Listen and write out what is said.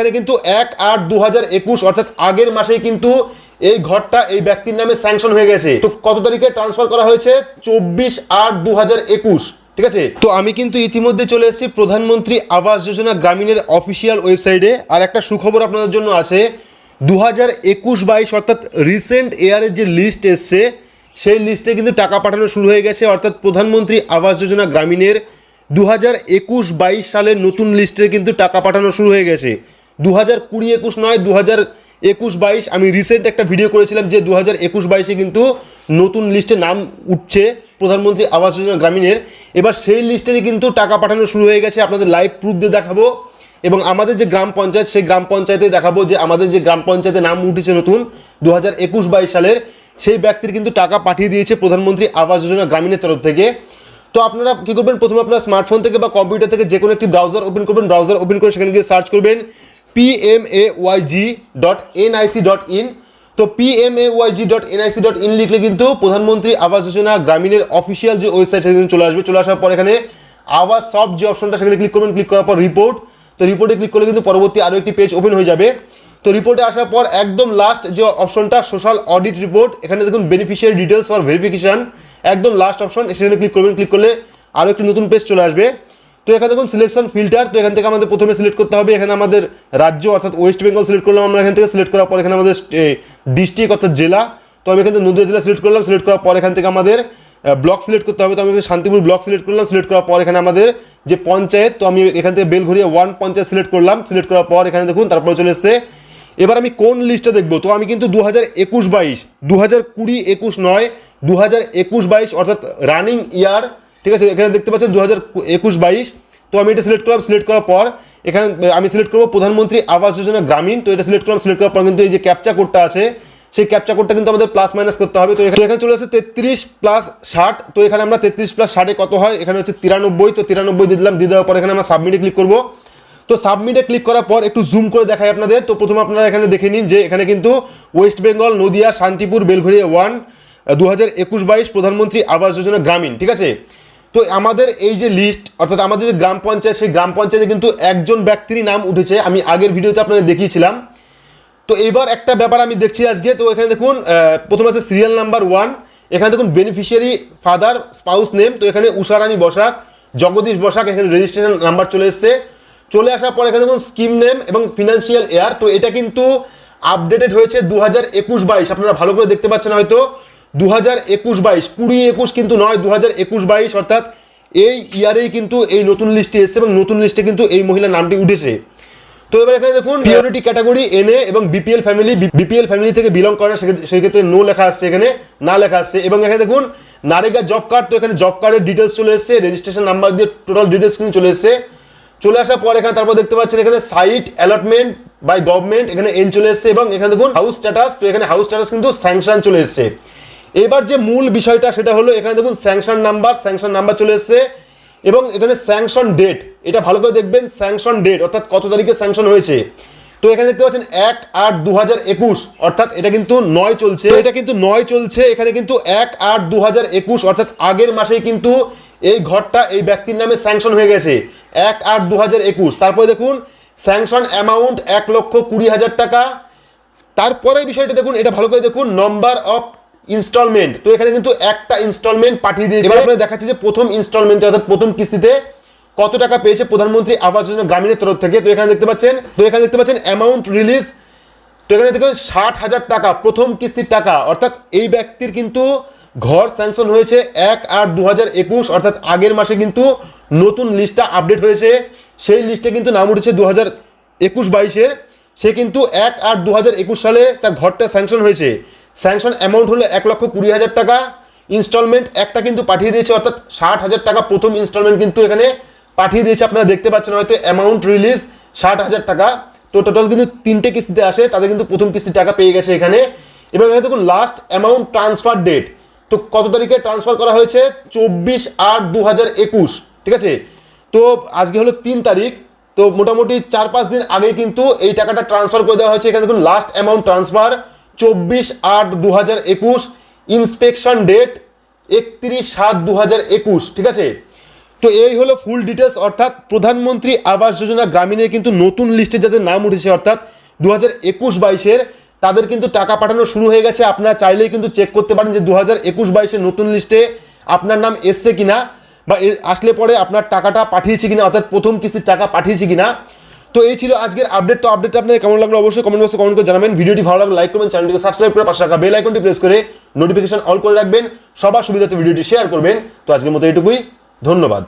এখানে কিন্তু এক আট দু অর্থাৎ আগের মাসেই কিন্তু এই ঘরটা এই ব্যক্তির নামে স্যাংশন হয়ে গেছে। তো কত তারিখে ট্রান্সফার করা হয়েছে? চব্বিশ আট দু ঠিক আছে? তো আমি কিন্তু ইতিমধ্যে চলে এসেছি প্রধানমন্ত্রী আবাস যোজনা গ্রামীণের অফিসিয়াল ওয়েবসাইটে আর একটা সুখবর আপনাদের জন্য আছে। দু হাজার একুশ বাইশ, অর্থাৎ রিসেন্ট এয়ারের যে লিস্ট এসছে, সেই লিস্টে কিন্তু টাকা পাঠানো শুরু হয়ে গেছে, অর্থাৎ প্রধানমন্ত্রী আবাস যোজনা গ্রামীণের। দু হাজার একুশ বাইশ সালের নতুন লিস্টে কিন্তু টাকা পাঠানো শুরু হয়ে গেছে। দু হাজার কুড়ি একুশ নয় দু হাজার একুশ বাইশ আমি রিসেন্ট একটা ভিডিও করেছিলাম যে দু হাজার একুশ বাইশে কিন্তু নতুন লিস্টে নাম উঠছে প্রধানমন্ত্রী আবাস যোজনা গ্রামীণের। এবার সেই লিস্টেরই কিন্তু টাকা পাঠানো শুরু হয়ে গেছে, আপনাদের লাইভ প্রুফ দিয়ে দেখাবো। এবং আমাদের যে গ্রাম পঞ্চায়েত, সেই গ্রাম পঞ্চায়েতে দেখাবো যে আমাদের যে গ্রাম পঞ্চায়েতে নাম উঠেছে নতুন দু হাজার একুশ বাইশ সালের, সেই ব্যক্তির কিন্তু টাকা পাঠিয়ে দিয়েছে প্রধানমন্ত্রী আবাস যোজনা গ্রামীণের তরফ থেকে। তো আপনারা কী করবেন? প্রথমে আপনার স্মার্টফোন থেকে বা কম্পিউটার থেকে যে কোনো একটি ব্রাউজার ওপেন করবেন। ব্রাউজার ওপেন করে সেখানে গিয়ে সার্চ করবেন। P M A Y G dot NIC dot in তো P M A Y G dot NIC dot in লিখলে কিন্তু প্রধানমন্ত্রী আবাস যোজনা গ্রামীণের অফিসিয়াল যে ওয়েবসাইট সেখানে চলে আসবে। চলে আসার পর এখানে আবাস সব যে অপশনটা সেখানে ক্লিক করবেন ক্লিক করার পর রিপোর্ট তো রিপোর্টে ক্লিক করলে কিন্তু পরবর্তী আরও একটি পেজ ওপেন হয়ে যাবে। তো রিপোর্টে আসার পর একদম লাস্ট যে অপশনটা সোশ্যাল অডিট রিপোর্ট এখানে দেখুন বেনিফিশিয়ারি ডিটেলস ফর ভেরিফিকেশন একদম লাস্ট অপশন সেখানে ক্লিক করবেন। ক্লিক করলে আরও একটি নতুন পেজ চলে আসবে। তো এখানে দেখুন সিলেকশন ফিল্টার তো এখান থেকে আমাদের প্রথমে সিলেক্ট করতে হবে। এখানে আমাদের রাজ্য অর্থাৎ ওয়েস্ট বেঙ্গল সিলেক্ট করলাম আমরা, এখান থেকে সিলেক্ট করার পর এখানে আমাদের ডিস্ট্রিক্ট অর্থাৎ জেলা। তো আমি এখান থেকে নদীয়া জেলা সিলেক্ট করলাম সিলেক্ট করার পর এখান থেকে আমাদের ব্লক সিলেক্ট করতে হবে। তো আমি শান্তিপুর ব্লক সিলেক্ট করলাম সিলেক্ট করার পর এখানে আমাদের যে পঞ্চায়েত, তো আমি এখান থেকে বেলঘরিয়া ওয়ান পঞ্চায়েত সিলেক্ট করলাম। সিলেক্ট করার পর এখানে দেখুন, তারপরে চলে এসছে। এবার আমি কোন লিস্টটা দেখব? তো আমি কিন্তু দু হাজার একুশ বাইশ দু হাজার কুড়ি একুশ নয় দু হাজার একুশ বাইশ, অর্থাৎ রানিং ইয়ার ঠিক আছে, এখানে দেখতে পাচ্ছেন দু হাজার একুশ বাইশ। তো আমি এটা সিলেক্ট করলাম সিলেক্ট করার পর এখানে আমি সিলেক্ট করব প্রধানমন্ত্রী আবাস যোজনা গ্রামীণ। তো এটা সিলেক্ট করলাম সিলেক্ট করার পর কিন্তু এই যে ক্যাপচা কোডটা আছে, সেই ক্যাপচা কোডটা কিন্তু আমাদের প্লাস মাইনাস করতে হবে। তো এখানে চলে আসছে তেত্রিশ প্লাস ষাট। তো এখানে আমরা তেত্রিশ প্লাস ষাটে কত হয়? এখানে হচ্ছে তিরানব্বই। তো তিরানব্বই দিয়ে দিলাম, দিয়ে দেওয়ার পর এখানে আমরা সাবমিটে ক্লিক করব। তো সাবমিটে ক্লিক করার পর একটু জুম করে দেখাই আপনাদের। তো প্রথমে আপনারা এখানে দেখে নিন যে এখানে কিন্তু ওয়েস্ট বেঙ্গল নদিয়া শান্তিপুর বেলঘরিয়া ওয়ান দু হাজার একুশ বাইশ প্রধানমন্ত্রী আবাস যোজনা গ্রামীণ, ঠিক আছে? তো আমাদের এই যে লিস্ট অর্থাৎ আমাদের যে গ্রাম পঞ্চায়েত, সেই গ্রাম পঞ্চায়েতে কিন্তু একজন ব্যক্তিরই নাম উঠেছে। আমি আগের ভিডিওতে আপনাদের দেখিয়েছিলাম। তো এইবার একটা ব্যাপার আমি দেখছি আজকে। তো এখানে দেখুন প্রথম আছে সিরিয়াল নাম্বার ওয়ান এখানে দেখুন বেনিফিশিয়ারি ফাদার স্পাউস নেম তো এখানে উষারানী বসাক, জগদীশ বসাক, এখানে রেজিস্ট্রেশন নাম্বার চলে এসছে। চলে আসার পর এখানে দেখুন স্কিম নেম এবং ফিনান্সিয়াল এয়ার তো এটা কিন্তু আপডেটেড হয়েছে দু হাজার একুশ বাইশ। আপনারা ভালো করে দেখতে পাচ্ছেন হয়তো। দু হাজার একুশ বাইশ, কুড়ি একুশ কিন্তু নয় দু হাজার একুশ বাইশ অর্থাৎ এই ইয়ারেই কিন্তু এই নতুন লিস্টে এসেছে এবং নতুন লিস্টে কিন্তু এই মহিলার নামটি উঠেছে। তো এবার এখানে দেখুন প্রিওরিটি ক্যাটাগরি এনএ এবং বিপিএল ফ্যামিলি বিপিএল ফ্যামিলি থেকে বিলং করে সেই ক্ষেত্রে নো লেখা আসছে এখানে, না লেখা আসছে এবং এখানে দেখুন, নারেগা জব কার্ড তো এখানে জব কার্ডের ডিটেলস চলে এসেছে রেজিস্ট্রেশন নাম্বার দিয়ে টোটাল ডিটেলস কিন্তু চলে এসেছে। চলে আসার পর এখানে তারপর দেখতে পাচ্ছেন এখানে সাইট অ্যালটমেন্ট বাই গভর্নমেন্ট এখানে এন চলে এসেছে এবং এখানে দেখুন হাউস স্ট্যাটাস তো এখানে হাউস স্ট্যাটাস কিন্তু স্যাংশন চলে এসেছে। এবার যে মূল বিষয়টা সেটা হলো এখানে দেখুন স্যাংশন নাম্বার স্যাংশন নাম্বার চলে এসেছে এবং এখানে স্যাংশন ডেট এটা ভালো করে দেখবেন স্যাংশন ডেট অর্থাৎ কত তারিখে স্যাংশন হয়েছে। তো এখানে দেখতে পাচ্ছেন এক আট দু হাজার একুশ, অর্থাৎ এটা কিন্তু নয় চলছে। এটা কিন্তু নয় চলছে, এখানে কিন্তু এক আট দু হাজার একুশ, অর্থাৎ আগের মাসেই কিন্তু এই ঘরটা এই ব্যক্তির নামে স্যাংশন হয়ে গেছে। এক আট দু হাজার একুশ, তারপরে দেখুন স্যাংশন অ্যামাউন্ট এক লক্ষ কুড়ি হাজার টাকা। তারপরে বিষয়টা দেখুন, এটা ভালো করে দেখুন নম্বর অফ ইনস্টলমেন্ট। তো এখানে কিন্তু একটা ইনস্টলমেন্ট পাঠিয়ে দিয়েছে। এবার আপনাদের দেখাচ্ছি যে প্রথম ইনস্টলমেন্টে, অর্থাৎ প্রথম কিস্তিতে কত টাকা পেয়েছে প্রধানমন্ত্রী আবাস যোজনা গ্রামীণের তরফ থেকে। তো এখানে দেখতে পাচ্ছেন, তো এখানে দেখতে পাচ্ছেন অ্যামাউন্ট রিলিজ তো এখানে দেখুন ষাট হাজার টাকা, প্রথম কিস্তির টাকা। অর্থাৎ এই ব্যক্তির কিন্তু ঘর স্যাংশন হয়েছে এক আট দু হাজার একুশ, অর্থাৎ আগের মাসে কিন্তু নতুন লিস্টটা আপডেট হয়েছে। সেই লিস্টে কিন্তু নাম উঠেছে দু হাজার একুশ বাইশের। সে কিন্তু এক আট দু হাজার একুশ সালে তার ঘরটা স্যাংশন হয়েছে। স্যাংশন অ্যামাউন্ট হলো এক লক্ষ কুড়ি হাজার টাকা। ইনস্টলমেন্ট একটা কিন্তু পাঠিয়ে দিয়েছে, অর্থাৎ ষাট হাজার টাকা প্রথম ইনস্টলমেন্ট কিন্তু এখানে পাঠিয়ে দিয়েছে। আপনারা দেখতে পাচ্ছেন হয়তো অ্যামাউন্ট রিলিজ ষাট হাজার টাকা। তো টোটাল কিন্তু তিনটে কিস্তিতে আসে, তাদের কিন্তু প্রথম কিস্তির টাকা পেয়ে গেছে এখানে। এবং এখানে দেখুন লাস্ট অ্যামাউন্ট ট্রান্সফার ডেট তো কত তারিখে ট্রান্সফার করা হয়েছে? চব্বিশ আট দু হাজার একুশ, ঠিক আছে? তো আজকে হলো তিন তারিখ। তো মোটামুটি চার পাঁচ দিন আগে কিন্তু এই টাকাটা ট্রান্সফার করে দেওয়া হয়েছে। এখানে দেখুন লাস্ট অ্যামাউন্ট ট্রান্সফার চব্বিশ আট দু হাজার একুশ ইন্সপেকশন ডেট একত্রিশ সাত দু হাজার একুশ, ঠিক আছে? তো এই হলো ফুল ডিটেলস অর্থাৎ প্রধানমন্ত্রী আবাস যোজনা গ্রামীণের কিন্তু নতুন লিস্টে যাদের নাম উঠেছে, অর্থাৎ দু হাজার একুশ বাইশের, তাদের কিন্তু টাকা পাঠানো শুরু হয়ে গেছে। আপনারা চাইলেই কিন্তু চেক করতে পারেন যে দু হাজার একুশ বাইশের নতুন লিস্টে আপনার নাম এসছে কিনা বা আসলে পরে আপনার টাকাটা পাঠিয়েছে কিনা, অর্থাৎ প্রথম কিস্তির টাকা পাঠিয়েছে কিনা। তো এই ছিল আজকের আপডেট তো আপডেট আপনাদের কেমন লাগল অবশ্যই কমেন্ট বক্সে কমেন্ট করে জানাবেন। ভিডিওটি ভালো লাগলে লাইক করবেন চ্যানেলটিকে সাবস্ক্রাইব করে পাশে রাখা বেল আইকনটি প্রেস করে নোটিফিকেশন অল করে রাখবেন। সবার সুবিধাতে ভিডিওটি শেয়ার করবেন। তো আজকের মতো এটুকুই ধন্যবাদ।